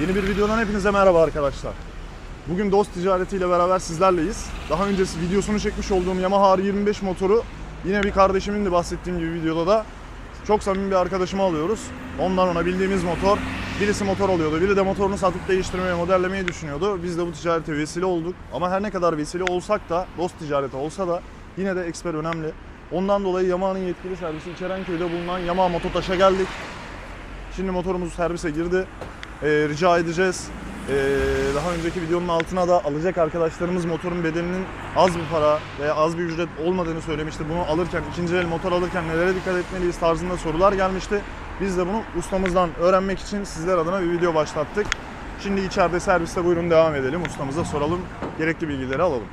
Yeni bir videodan hepinize merhaba arkadaşlar. Bugün Dost Ticareti ile beraber sizlerleyiz. Daha öncesi videosunu çekmiş olduğum Yamaha R25 motoru yine bir kardeşimin de bahsettiğim gibi videoda da çok samimi bir arkadaşımı alıyoruz. Ondan ona bildiğimiz motor. Birisi motor alıyordu, biri de motorunu satıp değiştirmeye, modellemeyi düşünüyordu. Biz de bu ticarete vesile olduk. Ama her ne kadar vesile olsak da, dost ticareti olsa da yine de eksper önemli. Ondan dolayı Yamaha'nın yetkili servisi İçerenköy'de bulunan Yamaha Mototaş'a geldik. Şimdi motorumuz servise girdi. Ee, rica edeceğiz. Ee, daha önceki videonun altına da alacak arkadaşlarımız motorun bedelinin az bir para veya az bir ücret olmadığını söylemişti. Bunu alırken, ikinci el motor alırken nelere dikkat etmeliyiz tarzında sorular gelmişti. Biz de bunu ustamızdan öğrenmek için sizler adına bir video başlattık. Şimdi içeride serviste buyurun devam edelim. Ustamıza soralım, gerekli bilgileri alalım.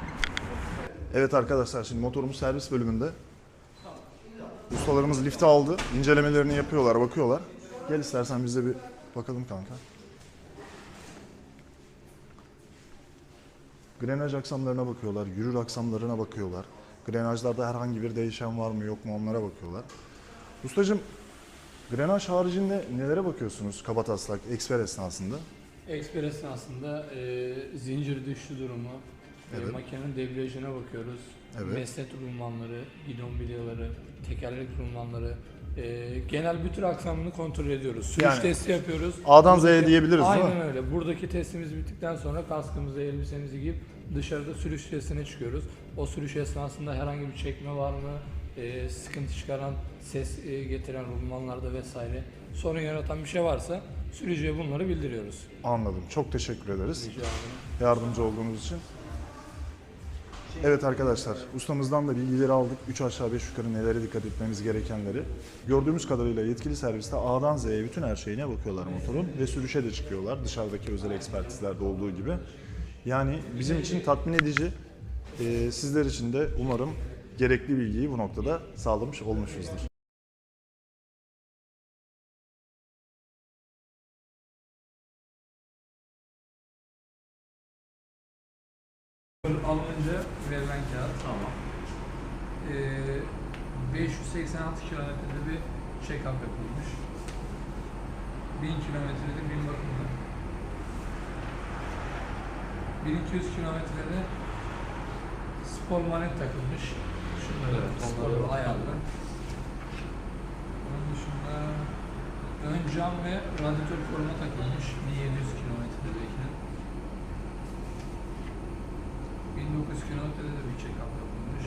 Evet arkadaşlar şimdi motorumuz servis bölümünde. Ustalarımız lifti aldı. incelemelerini yapıyorlar, bakıyorlar. Gel istersen biz de bir bakalım kanka. Grenaj aksamlarına bakıyorlar, yürür aksamlarına bakıyorlar. Grenajlarda herhangi bir değişen var mı yok mu onlara bakıyorlar. Ustacığım, grenaj haricinde nelere bakıyorsunuz kabataslak, eksper esnasında? Eksper esnasında e, zincir düştü durumu, e, Evet. makinenin debriyajına bakıyoruz. Evet. Mesnet rulmanları, gidon bilyaları, tekerlek rulmanları, e, genel bütün aksamını kontrol ediyoruz. Sürüş Yani testi yapıyoruz. A'dan Z'ye Buradaki- diyebiliriz değil Aynen mi? öyle. Buradaki testimiz bittikten sonra kaskımızı, elbisemizi giyip dışarıda sürüş testine çıkıyoruz. O sürüş esnasında herhangi bir çekme var mı, e, sıkıntı çıkaran, ses e, getiren rulmanlarda vesaire sorun yaratan bir şey varsa sürücüye bunları bildiriyoruz. Anladım. Çok teşekkür ederiz Rica ederim. yardımcı olduğunuz için. Evet arkadaşlar, ustamızdan da bilgileri aldık. 3 aşağı 5 yukarı nelere dikkat etmemiz gerekenleri. Gördüğümüz kadarıyla yetkili serviste A'dan Z'ye bütün her şeyine bakıyorlar motorun ve sürüşe de çıkıyorlar. Dışarıdaki özel ekspertizlerde olduğu gibi. Yani bizim için tatmin edici. Ee, sizler için de umarım gerekli bilgiyi bu noktada sağlamış olmuşuzdur. Kilometrede bir check-up yapılmış. 1000 kilometrede bin bakımı. 1200 kilometrede spor manet takılmış. Şunları Evet, spor onları ayarlı. Onun dışında ön cam ve radyatör koruma takılmış 1700 kilometredeyken. 1900 kilometrede de bir check-up yapılmış.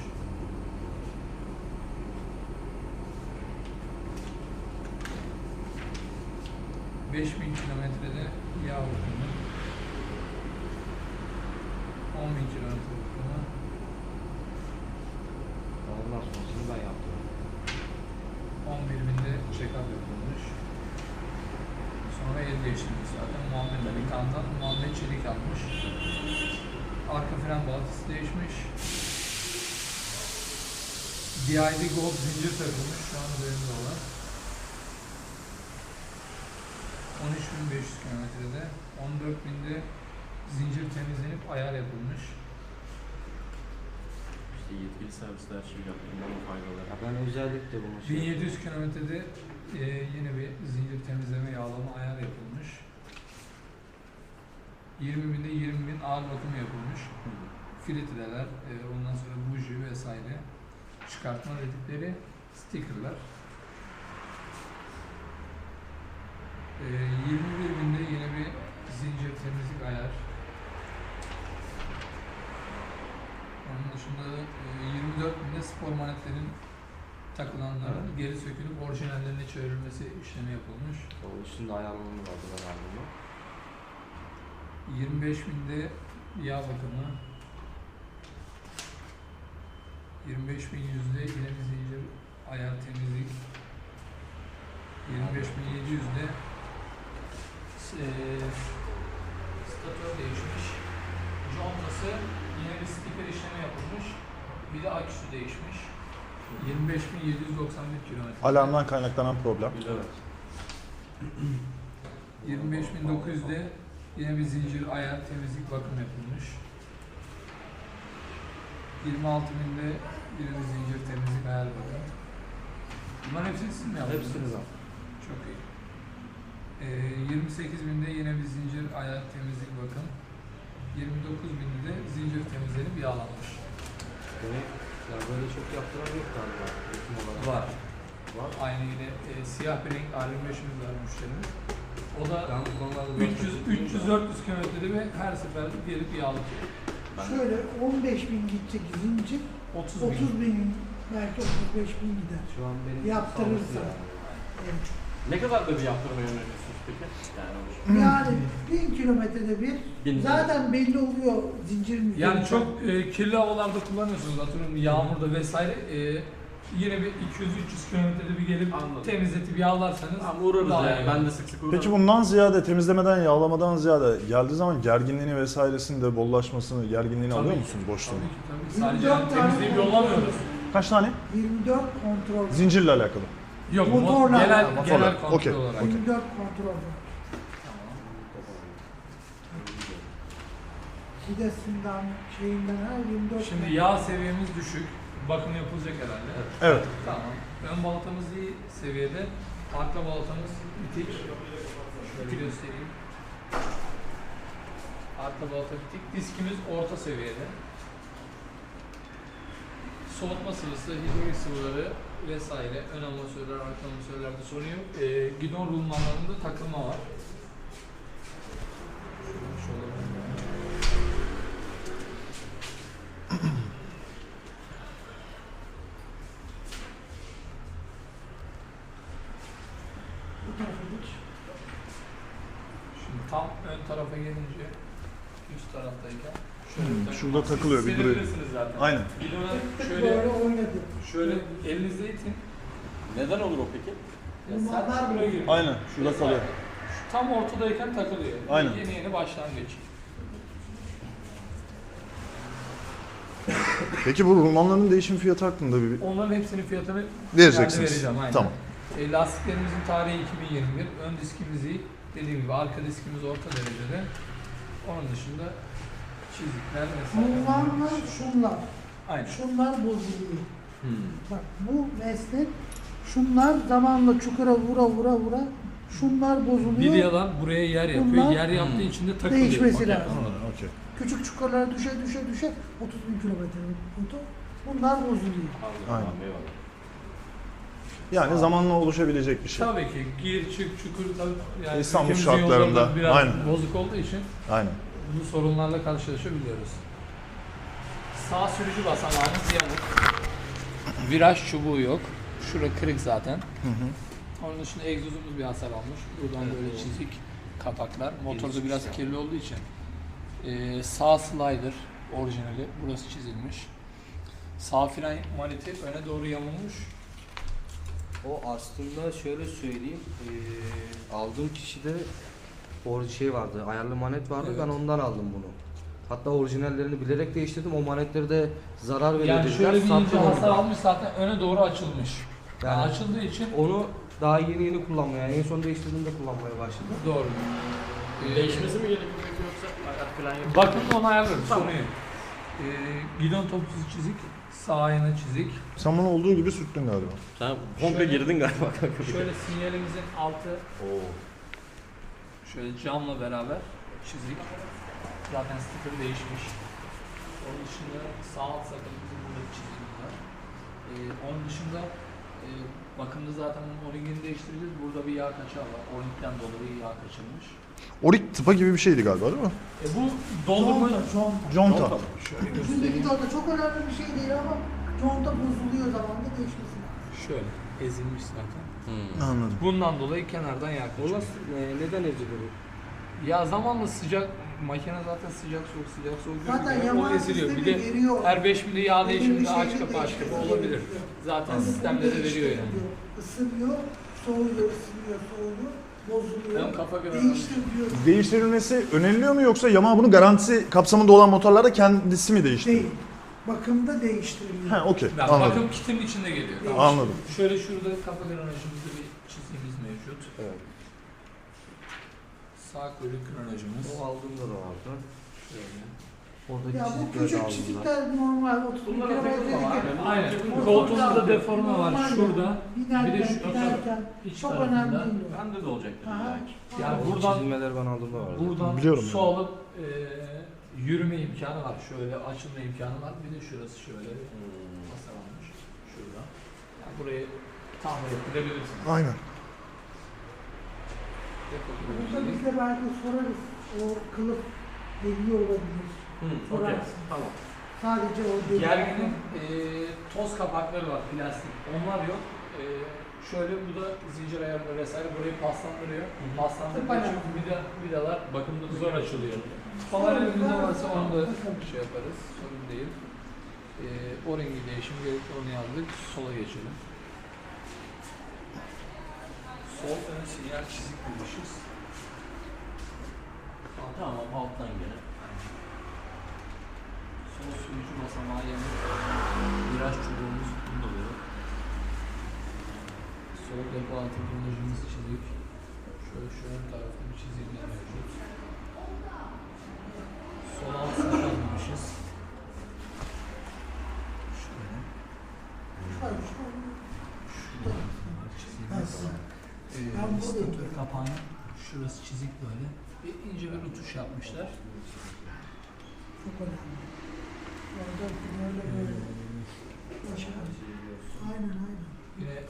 ...5000 kilometrede yağ bakımı... ...10.000 kilometre bakımı... Ondan sonrasını ben yaptım. 11 binde check-up yapılmış. Sonra el değiştirmiş zaten. Muhammed Ali Kan'dan Muhammed Çelik almış. Arka fren balatası değişmiş. DID Gold zincir takılmış şu an üzerinde olan. 13.500 kilometrede. 14.000'de zincir temizlenip ayar yapılmış. İşte yetkili servisler şey yaptırmanın faydaları. Ya ben özellikle bunu şey 1700 kilometrede e, yine bir zincir temizleme yağlama ayar yapılmış. 20 binde 20 bin ağır bakımı yapılmış. Filtreler, e, ondan sonra buji vesaire çıkartma dedikleri stickerlar. E, 21 binde yine bir zincir temizlik ayar. Onun dışında e, 24 binde spor manetlerin takılanların geri sökülüp orijinallerine çevrilmesi işlemi yapılmış. O üstünde ayarlama vardı ben aldım. 25 binde yağ bakımı. 25 bin yüzde yine bir zincir ayar temizlik. 25 bin 700'de eee statör değişmiş. Contası yine bir sticker işlemi yapılmış. Bir de aküsü değişmiş. 25.791 kilometre. Alarmdan kaynaklanan problem. Evet. 25.900'de yine bir zincir ayar temizlik bakım yapılmış. 26.000'de yine bir zincir temizlik ayar bakım. Bunların hepsini siz mi yaptınız? Hepsini ben. Çok iyi. Ee, 28 binde yine bir zincir ayak temizlik bakın. 29 binde de zincir temizlenip yağlanmış. Beni ya böyle çok yaptıran yok galiba. Olarak. Var. Var. Aynı yine e, siyah bir renk R25'imiz var müşterimiz. O da konularda 300 300 400 kilometrede ve her seferde gelip yağlatıyor. Şöyle 15 bin gidecek zincir, 30 bin. 30 bin belki 35 bin gider. Şu an benim Yaptırırsa. sağlıklı En Ne kadar da bir yaptırmayı öneriyorsunuz peki? Yani. Yani 1000 kilometrede bir Bin zaten belli oluyor zincirin Yani üzerinde. çok e, kirli havalarda kullanıyorsunuz atıyorum yağmurda vesaire. E, yine bir 200-300 kilometrede bir gelip Anladım. temizletip yağlarsanız Tamam uğrarız daha yani. iyi. Ben de sık sık uğrarım. Peki bundan ziyade temizlemeden, yağlamadan ziyade geldiği zaman gerginliğini vesairesini de bollaşmasını, gerginliğini Tabii alıyor ki, musun boşluğunu? Tabii ki tabii. Sadece 24 yani tane temizleyip kontrol yollamıyoruz. Kaç tane? 24 kontrol. Zincirle alakalı. Yok mo- Motorla. genel, Ha, motorla. genel kontrol Okey, olarak. okey. 24 kontrol. Videsinden, şeyinden her 24 Şimdi yağ seviyemiz düşük. Bakım yapılacak herhalde. Evet. Tamam. Ön balatamız iyi seviyede. Arka balatamız bitik. Şöyle göstereyim. Arka balata bitik. Diskimiz orta seviyede. Soğutma sıvısı, hidrolik sıvıları vesaire. Ön amortisörler, arka amortisörlerde sorun yok. Ee, gidon rulmanlarında takılma var. Şöyle Bu tarafa geç. Şimdi tam ön tarafa gelince üst taraftayken şöyle Hmm, bir takım şurada takılıyor, bir duruyor. zaten. Aynen. Gidona Tık şöyle böyle oynadı. şöyle elinizle itin. Neden olur o peki? Ya Bunlar sen şuraya gir. Aynen. Şurada Mesela kalıyor. şu Tam ortadayken takılıyor. Aynen. Yeni yeni başlangıç. Peki bu rulmanların değişim fiyatı hakkında bir Onların hepsinin fiyatını vereceksiniz. ileride vereceğim. Aynen. Tamam. E, lastiklerimizin tarihi 2021. Ön diskimiz iyi. Dediğim gibi arka diskimiz orta derecede. Onun dışında çizikler vesaire. Bunlarla şunlar. Aynen. Şunlar bozuluyor. Bak bu meslek şunlar zamanla çukura vura vura vura şunlar bozuluyor. Bilyalar buraya yer yapıyor. Bunlar yer yaptığı için de takılıyor. değişmesi Okey. lazım. Anladım, okey. Küçük çukurlara düşe düşe düşe 30 bin kilometre oldu. Bunlar bozuluyor. Aynen. Yani zamanla oluşabilecek bir şey. Tabii ki gir çık çukur tabii yani İstanbul ülkemizin şartlarında, yolları da biraz aynen. bozuk olduğu için Aynen. Bu sorunlarla karşılaşabiliyoruz. Sağ sürücü basamağımız yamuk. Viraj çubuğu yok. Şura kırık zaten. Onun dışında egzozumuz bir hasar almış. Buradan böyle çizik kapaklar. Motorda biraz kirli olduğu için. Ee, sağ slider orijinali. Burası çizilmiş. Sağ fren maneti öne doğru yamulmuş. O aslında şöyle söyleyeyim. eee aldığım kişide or şey vardı, ayarlı manet vardı. Ben Evet. ondan aldım bunu. Hatta orijinallerini bilerek değiştirdim. O manetleri de zarar veriyor Yani dediler. şöyle bir ince Sattım onu hasar da. almış zaten öne doğru açılmış. Yani Yani açıldığı için onu daha yeni yeni kullanmaya, en son değiştirdiğimde kullanmaya başladım. doğru. Ee, Değişmesi mi gerekiyor peki yoksa falan yapıyor? Bakın onu ayarlarız. Tamam. Yok. Ee, gidon topçusu çizik, sağ ayna çizik. Sen bunu olduğu gibi sürttün galiba. Sen komple Şöyle- girdin galiba kanka. Şöyle sinyalimizin altı Oo. Şöyle camla beraber çizik. Zaten sticker değişmiş. Onun dışında sağ alt sakatımızın burada var. Ee, onun dışında e, bakımda zaten bunun oringini değiştireceğiz. Burada bir yağ kaçağı var. Oringden dolayı yağ kaçırmış. Orik tıpa gibi bir şeydi galiba değil mi? E bu doldurma Conta, conta. Conta. şöyle Şimdi göstereyim. videoda çok önemli bir şey değil ama conta bozuluyor zamanla değişmesi. Şöyle ezilmiş zaten. Anladım. Bundan dolayı kenardan yağ O nasıl, e, neden ezilir? Ya zamanla sıcak makine zaten sıcak soğuk sıcak soğuk Zaten. O Yamaha eziliyor. Bir de veriyor. her 5 mili yağ değişiminde aç kapı aç kapı olabilir. Zaten sistemleri bunu veriyor yani. değiştiriyor. Isınıyor, soğuyor, ısınıyor, soğuyor, bozuluyor. Değiştirilmesi öneriliyor mu yoksa Yamaha bunu garantisi kapsamında olan motorlarda kendisi mi değiştiriyor? Değil. Bakımda değiştiriliyor. Ha okey Yani anladım. bakım kitinin içinde geliyor. Tamam. Anladım. Şöyle şurada kafa granajımızda bir çizgimiz mevcut. Evet. Sağ kuyruk granajımız. O aldığımda da vardı. Şöyle. Oradaki Ya bu küçük çizikler normal 30 bin Bunlara kilometre deforme var. gidiyor. Aynen. Motorda Koltuğumuzda deforme var şurada. Giderken, Bir de şu- giderken İç çok önemli değil. Bende de olacaktır belki. Yani buradan çizilmeler ben aldığımda vardı. buradan Biliyorum su alıp e, yürüme imkanı var. Şöyle açılma imkanı var. Bir de şurası şöyle bir masa varmış. Şurada. Yani burayı tamir ettirebilirsiniz. Aynen. Burada biz de belki sorarız. O kılıf deliği olabilir. Hı, okey. Sorarsın. Tamam. Sadece o deliği. Gerginin e, toz kapakları var plastik. Onlar yok. E, şöyle bu da zincir ayarında vesaire burayı paslandırıyor. Paslandırdığı için vida, vidalar bakımda zor açılıyor. Falan elimizde varsa onu da şey yaparız. Sorun değil. E, o rengi değişim gerekli onu yazdık. Sola geçelim. Sol ön sinyal çizik bulmuşuz. Tamam alttan gene. Sol sürücü basamağı yanı viraj çubuğumuz bunda böyle. Sol depo altı bulmacımız çizik. Şöyle şu ön tarafta bir çizikler mevcut. Sol alt sınır almışız. Şöyle. Şöyle, şöyle. Şurada çizigimiz var. Ben Ee, statür kapağının şurası çizik böyle. Bir ince bir rutuş yapmışlar. Çok önemli. Orada böyle böyle. Başa. Aynen aynen. Yine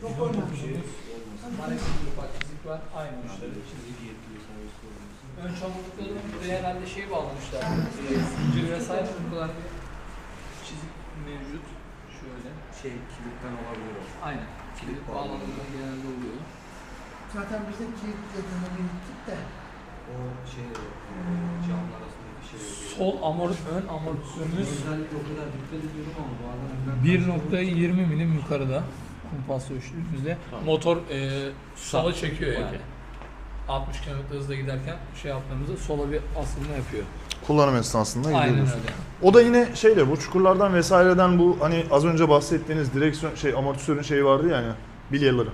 Çok tutuşumuz. Manekin bir ufak çizik var. Aynı uçları çizik. Ön çamurlukları buraya herhalde şey bağlamışlar. Zincir vesaire bu kadar bir çizik mevcut. Şöyle. Şey kilitten olabilir o. Aynen. Kilit bağlantılar genelde oluyor. Zaten biz de kilitle döneme gittik de. O şey camın arasındaki şey. Sol amort, ön amortisörümüz Özellikle o kadar dikkat ediyorum ama bu adam 1.20 milim yukarıda kumpas ölçtüğümüzde motor e, sola çekiyor yani. Okey. 60 km hızla giderken şey yaptığımızda sola bir asılma yapıyor. Kullanım esnasında Aynen gidiyoruz. öyle. O da yine şeyle bu çukurlardan vesaireden bu hani az önce bahsettiğiniz direksiyon şey amortisörün şeyi vardı yani bilyeleri.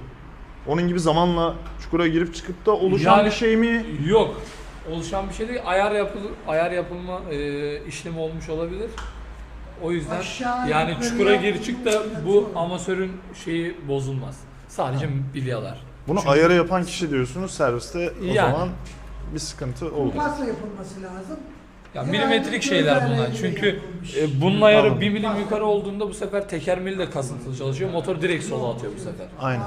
Onun gibi zamanla çukura girip çıkıp da oluşan Yani- bir şey mi? Yok. Oluşan bir şey değil. Ayar yapıl ayar yapılma e, işlemi olmuş olabilir. O yüzden Aşağı yani yukarı çukura gir çık da bu amatörün şeyi bozulmaz. Sadece bilyalar. Bunu Çünkü- ayarı yapan kişi diyorsunuz serviste o Yani. zaman bir sıkıntı olur. Kumpasla yapılması lazım. Ya Yani milimetrik şeyler bunlar. Çünkü yapılmış. e, bunun ayarı Anladım. 1 milim yukarı olduğunda bu sefer teker mili de kasıntılı çalışıyor. Motor direkt sola atıyor bu sefer. Aynen.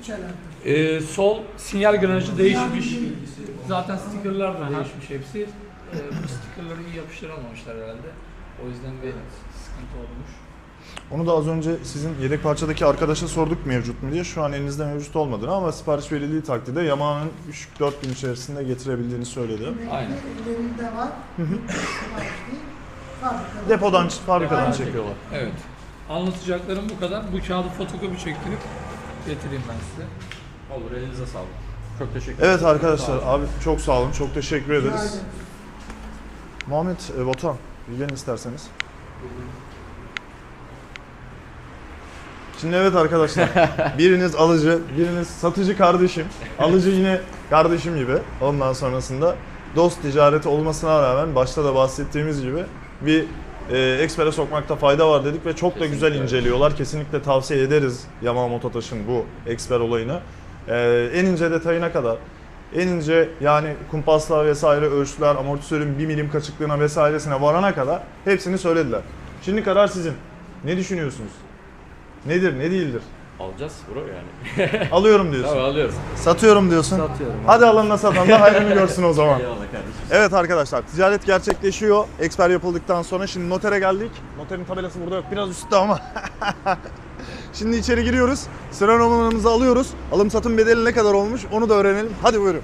Hiç. E, sol sinyal granajı değişmiş. Zaten stickerlar da değişmiş hepsi. E, bu stickerları iyi yapıştıramamışlar herhalde. O yüzden bir sıkıntı olmuş. Onu da az önce sizin yedek parçadaki arkadaşa sorduk mevcut mu diye. Şu an elinizde mevcut olmadığını ama sipariş verildiği takdirde Yamaha'nın 3-4 gün içerisinde getirebildiğini söyledi. Aynen. Ellerinde var. Depodan, fabrikadan çekiyorlar. Evet. Anlatacaklarım bu kadar. Bu kağıdı fotokopi çektirip getireyim ben size. Olur elinize sağlık. Çok teşekkür Evet arkadaşlar abi çok sağ olun. Çok teşekkür ederiz. ederim. Muhammed e, Botan bir gelin isterseniz. Şimdi evet arkadaşlar biriniz alıcı, biriniz satıcı kardeşim. Alıcı yine kardeşim gibi. Ondan sonrasında dost ticareti olmasına rağmen başta da bahsettiğimiz gibi bir e, ekspere sokmakta fayda var dedik ve çok da güzel inceliyorlar. Kesinlikle tavsiye ederiz Yamaha Mototaş'ın bu eksper olayını. E, en ince detayına kadar en ince yani kumpaslar vesaire ölçüler, amortisörün 1 milim kaçıklığına vesairesine varana kadar hepsini söylediler. Şimdi karar sizin. Ne düşünüyorsunuz? Nedir, ne değildir? Alacağız bro yani. Alıyorum diyorsun. Tamam alıyoruz. Satıyorum diyorsun. Satıyorum. Hadi alanla satan da hayrını görsün o zaman. Eyvallah kardeşim. Evet arkadaşlar ticaret gerçekleşiyor. Eksper yapıldıktan sonra şimdi notere geldik. Noterin tabelası burada yok biraz üstte ama. şimdi içeri giriyoruz. Sıra numaramızı alıyoruz. Alım satım bedeli ne kadar olmuş onu da öğrenelim. Hadi buyurun.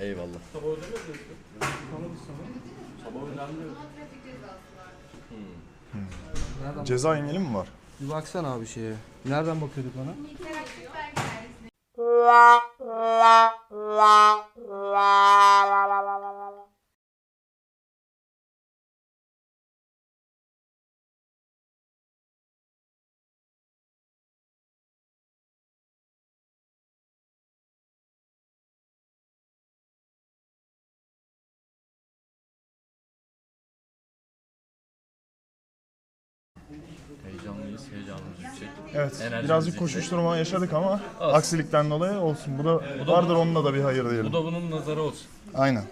Eyvallah. Sabah ödemiyor Sabah önemli. Nereden? Ceza engeli mi var? Bir baksana abi şeye. Nereden bakıyorduk ona? la la la la la la Heyecanlıyız, heyecanımız yüksek. Evet, Enerjimiz birazcık yüksek. koşuşturma yaşadık ama Olsun. aksilikten dolayı olsun. Bu da, da- vardır onunla da bir hayır diyelim. Bu da bunun nazarı olsun. Aynen.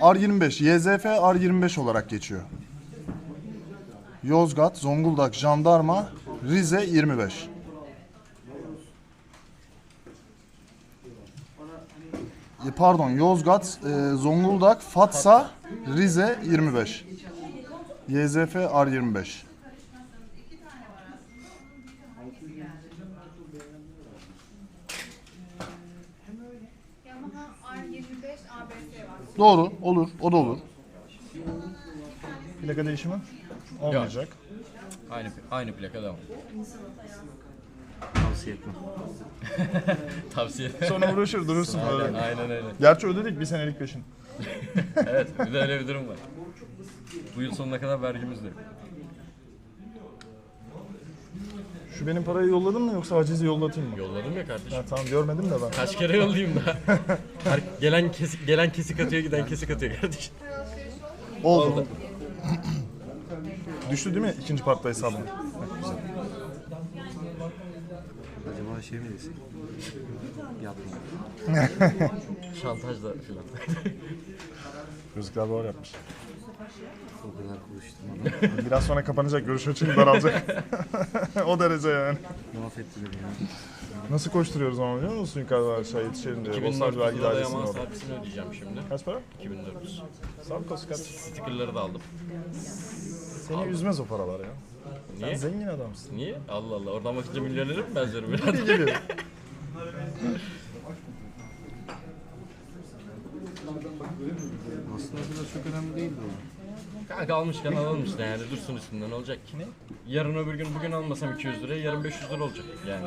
R25, YZF R25 olarak geçiyor. Yozgat, Zonguldak, Jandarma, Rize 25. E, Pardon, Yozgat, e, Zonguldak, Fatsa, Rize 25. YZF R25. Yamaha R25 ABS var. Doğru, olur, o da olur. Plaka değişimi olmayacak. Aynı aynı plaka devam. Tavsiye etmem. Tavsiye. Sonra uğraşır durursun aynen, böyle. aynen öyle. Gerçi ödedik bir senelik peşin. Evet, bir de öyle bir durum var. Bu yıl sonuna kadar vergimiz de yok. Şu benim parayı yolladın mı yoksa acizi yollatayım mı? Yolladım ya kardeşim. Ha, tamam görmedim de ben. Kaç kere yollayayım da. Her, gelen kesik gelen kesik atıyor, giden kesik atıyor kardeşim. Oldu. Düştü değil mi ikinci partta hesabım? Acaba şey mi desek? Yapma. Şantajla filan. Gözlükler doğru yapmış. O kadar konuştum. Biraz sonra kapanacak görüş açın daralacak. o derece yani. Mahvetti beni ya. Nasıl koşturuyoruz ama biliyor musun yukarıda aşağı yetişelim diye. Bostancı 2400 vergi lira dairesinin yaman orada. servisini ödeyeceğim şimdi. Kaç para? 2400. Sağlık olsun kardeşim. Stickerları da aldım. Seni üzmez o paralar ya. Sen Niye? zengin adamsın. Niye? Allah Allah. Oradan bakınca milyonere mi benziyorum biraz? gibi. Aslında o kadar çok önemli değildi o. Kanka almışken alalım işte yani dursun üstünden olacak ki ne? Yarın öbür gün bugün almasam 200 liraya yarın 500 lira olacak yani.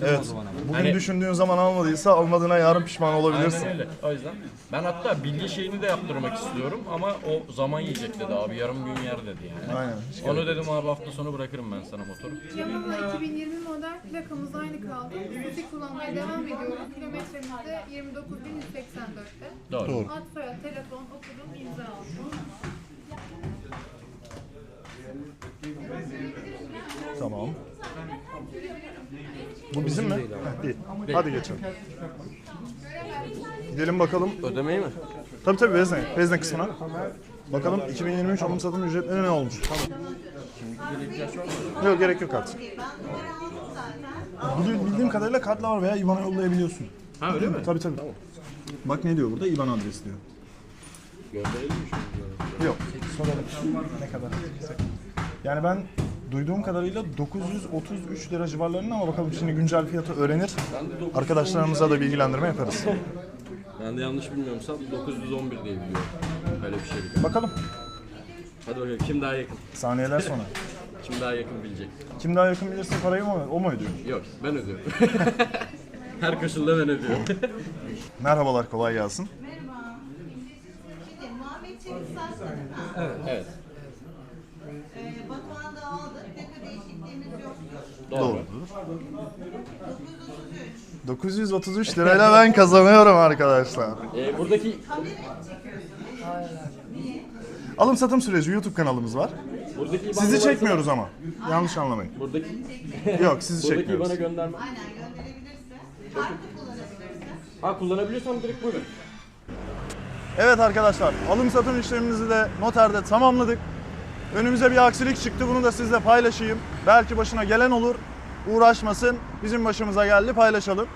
Evet. Bugün Hani- düşündüğün zaman almadıysa almadığına yarın pişman olabilirsin. Aynen öyle. O yüzden ben hatta bilgi şeyini de yaptırmak istiyorum ama o zaman yiyecek dedi abi yarım gün yer dedi yani. Aynen. Onu dedim abi hafta sonu bırakırım ben sana motoru. Yamaha 2020 model plakamız aynı kaldı. Suzuki kullanmaya devam ediyoruz. Kilometremiz de 29.184'te. Doğru. Doğru. Ad soyad, telefon, okudum, imza aldım. Tamam. Bu bizim mi? Değil. Hadi geçelim. Gidelim bakalım. Ödemeyi mi? Tabii tabii vezne. Vezne kısmına. Bakalım 2023 alım satım ücretleri ne olmuş? Yok gerek yok artık. Bildiğim, bildiğim kadarıyla kartla var veya IBAN'a yollayabiliyorsun. Ha öyle mi? Tabii tabii. Bak ne diyor burada? IBAN adresi diyor. Gönderelim mi şimdi? Yok. Soralım. Ne kadar? Yani ben duyduğum kadarıyla 933 lira civarlarında ama bakalım şimdi güncel fiyatı öğrenir. Arkadaşlarımıza da bilgilendirme yaparız. Ben de yanlış bilmiyorsam 911 diye biliyorum. Öyle bir şey. Bakalım. Hadi bakalım kim daha yakın? Saniyeler sonra. Kim daha yakın bilecek? Kim daha yakın bilirse parayı mı o mu ödüyor? Yok ben ödüyorum. Her koşulda ben ödüyorum. Merhabalar kolay gelsin. Merhaba. Şimdi Muhammed Çelik Sarsın evet. Doğru. 933. 933 lirayla ben kazanıyorum arkadaşlar. Ee, buradaki Alım satım süreci YouTube kanalımız var. buradaki Sizi çekmiyoruz ama. Yanlış anlamayın. Buradaki Yok sizi buradaki çekmiyoruz. IBAN'a gönderme. Aynen gönderebilirsin. Kartı kullanabilirsin. Ha kullanabiliyorsam direkt buyurun. Evet arkadaşlar alım satım işlemimizi de noterde tamamladık. Önümüze bir aksilik çıktı bunu da sizle paylaşayım. Belki başına gelen olur. Uğraşmasın. Bizim başımıza geldi paylaşalım.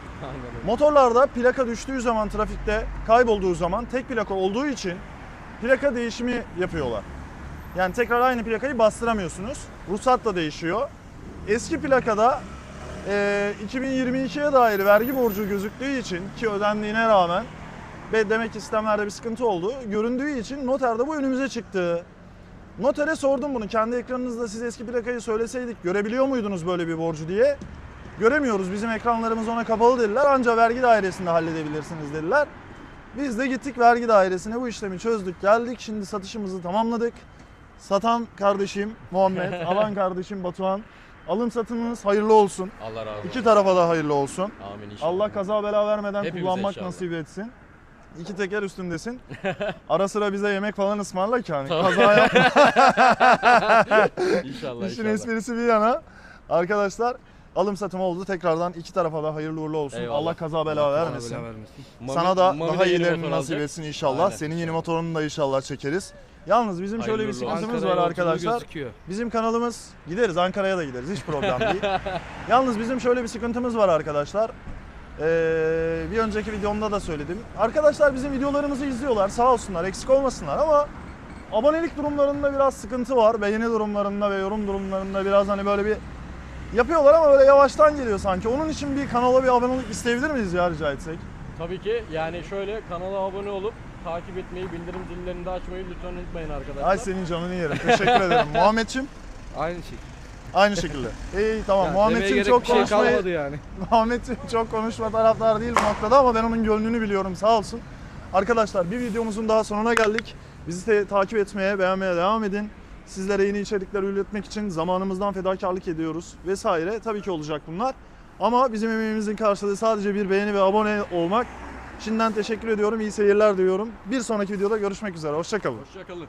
Motorlarda plaka düştüğü zaman trafikte kaybolduğu zaman tek plaka olduğu için plaka değişimi yapıyorlar. Yani tekrar aynı plakayı bastıramıyorsunuz. Ruhsat da değişiyor. Eski plakada eee 2022'ye dair vergi borcu gözüktüğü için ki ödendiğine rağmen ve demek ki sistemlerde bir sıkıntı oldu. Göründüğü için noterde bu önümüze çıktı. Notere sordum bunu. Kendi ekranınızda siz eski plakayı söyleseydik görebiliyor muydunuz böyle bir borcu diye. Göremiyoruz. Bizim ekranlarımız ona kapalı dediler. Ancak vergi dairesinde halledebilirsiniz dediler. Biz de gittik vergi dairesine bu işlemi çözdük. Geldik şimdi satışımızı tamamladık. Satan kardeşim Muhammed, alan kardeşim Batuhan. Alım satımınız hayırlı olsun. Allah razı olsun. İki tarafa da hayırlı olsun. Amin inşallah. Allah kaza bela vermeden Hepimize kullanmak inşallah. nasip etsin. İki teker üstündesin. Ara sıra bize yemek falan ısmarla ki hani Tamam. kaza yapma. İnşallah İşin inşallah. esprisi bir yana. Arkadaşlar alım satım oldu. Tekrardan iki tarafa da hayırlı uğurlu olsun. Eyvallah. Allah kaza bela vermesin. Mami- Sana da Mami daha yeni iyilerini motor nasip alacak. etsin inşallah. Aynen. Senin yeni motorunu da inşallah çekeriz. Yalnız bizim şöyle bir Hayırlı uğurlu olsun. sıkıntımız var arkadaşlar. Bizim kanalımız gideriz Ankara'ya da gideriz hiç problem değil. Yalnız bizim şöyle bir sıkıntımız var arkadaşlar. Ee, bir önceki videomda da söyledim. Arkadaşlar bizim videolarımızı izliyorlar sağ olsunlar eksik olmasınlar ama abonelik durumlarında biraz sıkıntı var. Beğeni durumlarında ve yorum durumlarında biraz hani böyle bir yapıyorlar ama böyle yavaştan geliyor sanki. Onun için bir kanala bir abonelik isteyebilir miyiz ya rica etsek? Tabii ki yani şöyle kanala abone olup takip etmeyi, bildirim zillerini de açmayı lütfen unutmayın arkadaşlar. Ay senin canını yerim. Teşekkür ederim. Muhammedçim Aynı şey. Aynı şekilde. İyi tamam. Yani Muhammedçim demeye çok şey konuşmayı yani. Muhammed'cim çok konuşma taraftar değil bu noktada ama ben onun gönlünü biliyorum sağ olsun. Arkadaşlar bir videomuzun daha sonuna geldik. Bizi te- takip etmeye, beğenmeye devam edin. Sizlere yeni içerikler üretmek için zamanımızdan fedakarlık ediyoruz vesaire. Tabii ki olacak bunlar. Ama bizim emeğimizin karşılığı sadece bir beğeni ve abone olmak. Şimdiden teşekkür ediyorum. İyi seyirler diliyorum. Bir sonraki videoda görüşmek üzere. Hoşçakalın. Hoşçakalın.